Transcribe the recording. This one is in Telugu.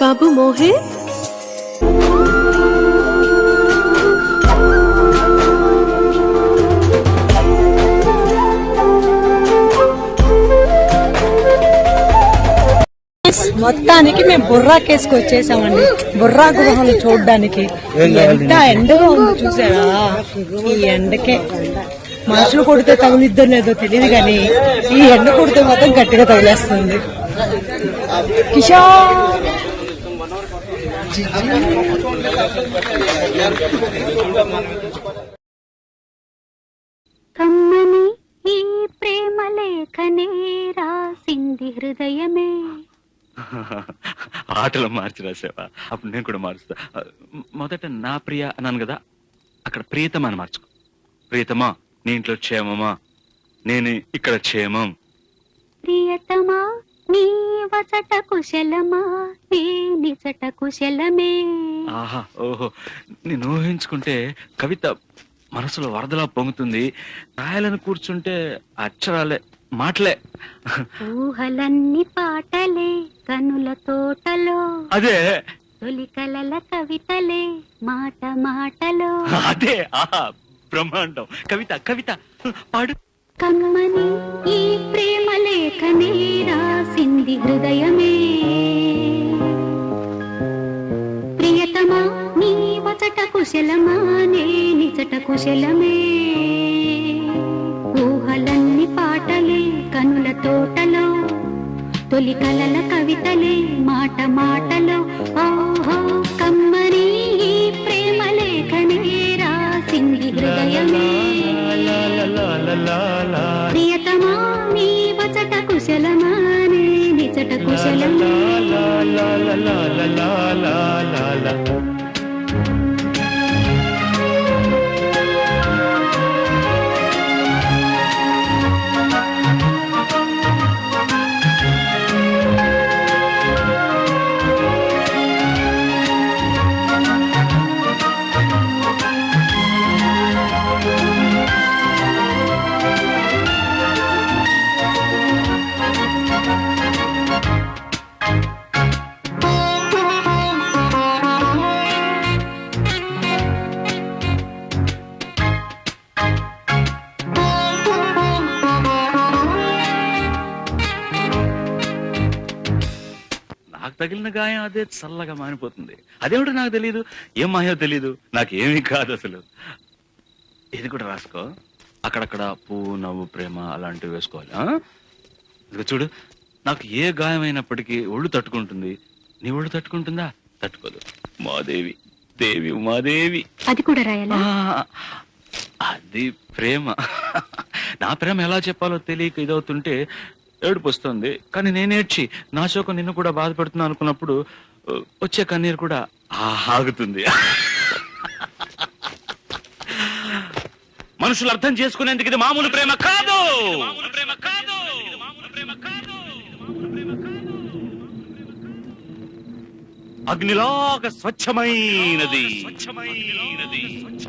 బాబు మోహిత్ మొత్తానికి మేము బుర్రా కేసుకు వచ్చేసామండి. బుర్రా గుహను చూడడానికి. ఎంత ఎండగా ఉంది చూసారా? ఈ ఎండకే. మనుషులు కొడితే తగిలిద్దో లేదో తెలియదు కానీ ఈ ఎండ కొడితే మాత్రం గట్టిగా తగిలేస్తుంది. కిషోర్ కమ్మని ఈ ప్రేమ లేఖనే రాసింది హృదయమే. ఆటలు మార్చి రాసావా? అప్పుడు నేను కూడా మారుస్తా. మొదట నా ప్రియ అన్నాను కదా అక్కడ ప్రియతమా అని మార్చుకో. ప్రియతమా నీ ఇంట్లో క్షేమమా? నేను ఇక్కడ క్షేమం. ప్రియతమా నీ కుశలమా? నీ నిచట కుశలమే. ఆహా ఓహో. నేను ఊహించుకుంటే కవిత మనసులో వరదలా పొంగుతుంది. రాయాలని కూర్చుంటే అక్షరాలే మాటలే. ఊహలన్నీ పాటలే కనుల తోటలో. అదే. తొలి కలల కవితలే మాట మాటలో. అదే ఆహా బ్రహ్మాండం. కవిత కవిత పాడు. కమ్మని ఈ ప్రేమ లేఖనే రాసింది హృదయమే ప్రియతమా నీ వచట కుశలమా నే నిచట కుశలమే ఊహలన్ని పాటలే కనుల తోటలో తొలి కలల కవితలే మాట మాటలో ఓహో కమ్మని ప్రేమ లేఖనే రాసింది హృదయమే ప్రియతమా నిచట కుశలమా నాకు తగిలిన గాయం అదే చల్లగా మానిపోతుంది. అదేమిటో నాకు తెలియదు ఏం మాయో తెలియదు నాకేమీ కాదు అసలు. ఇది కూడా రాసుకో. అక్కడక్కడ పువ్వు నవ్వు ప్రేమ అలాంటివి వేసుకోవాలి? ఇదిగో చూడు నాకు ఏ గాయమైనప్పటికీ ఒళ్ళు తట్టుకుంటుంది. నీ ఒళ్ళు తట్టుకుంటుందా? తట్టుకోదు. మాదేవి దేవి ఉమాదేవి. అది కూడా రాయాలా? అది ప్రేమ. నా ప్రేమ ఎలా చెప్పాలో తెలియక ఇదవుతుంటే ఏడుపు వస్తుంది కానీ నేనేడ్చి నా శోకం నిన్ను కూడా బాధపడుతున్నా అనుకున్నప్పుడు వచ్చే కన్నీరు కూడా ఆగుతుంది. మనుషులు అర్థం చేసుకునేందుకు ఇది మామూలు ప్రేమ కాదు. అగ్నిలాగా స్వచ్ఛమైనది. స్వచ్ఛమైనది స్వచ్ఛ